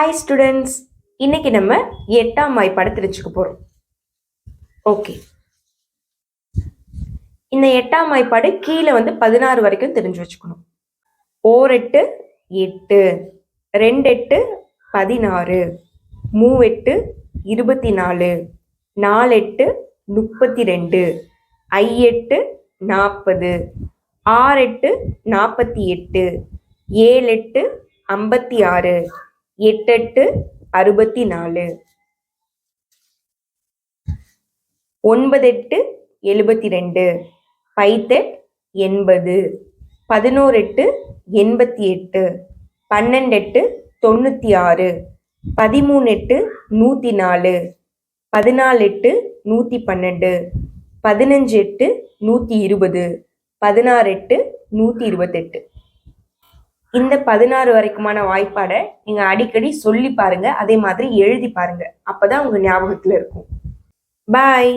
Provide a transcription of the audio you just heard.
Hi students இன்னைக்கு நம்ம எட்டாம் வாய்ப்பாடு தெரிஞ்சுக்க போகிறோம் ஓகே இந்த எட்டாம் வாய்ப்பாடு கீழே வந்து பதினாறு வரைக்கும் தெரிஞ்சு வச்சுக்கணும். ஓர் எட்டு எட்டு ரெண்டு எட்டு பதினாறு மூவெட்டு இருபத்தி நாலு நாலெட்டு முப்பத்தி ரெண்டு ஐயெட்டு நாற்பது ஆறெட்டு நாற்பத்தி எட்டு ஏழு எட்டு ஐம்பத்தி ஆறு எட்டெட்டு அறுபத்தி நாலு ஒன்பதெட்டு எழுபத்தி ரெண்டு பைத்தெட் எண்பது. பதினோரெட்டு எண்பத்தி எட்டு பன்னெண்டெட்டு தொண்ணூற்றி ஆறு பதிமூணெட்டு நூற்றி நாலு பதினாலெட்டு நூற்றி பன்னெண்டு பதினஞ்சு எட்டு நூற்றி இருபது பதினாறு எட்டு நூற்றி இருபத்தெட்டு இந்த பதினாறு வரைக்குமான வாய்ப்பாடை நீங்க அடிக்கடி சொல்லி பாருங்க அதே மாதிரி எழுதி பாருங்க. அப்பதான் உங்க ஞாபகத்துல இருக்கும். பாய்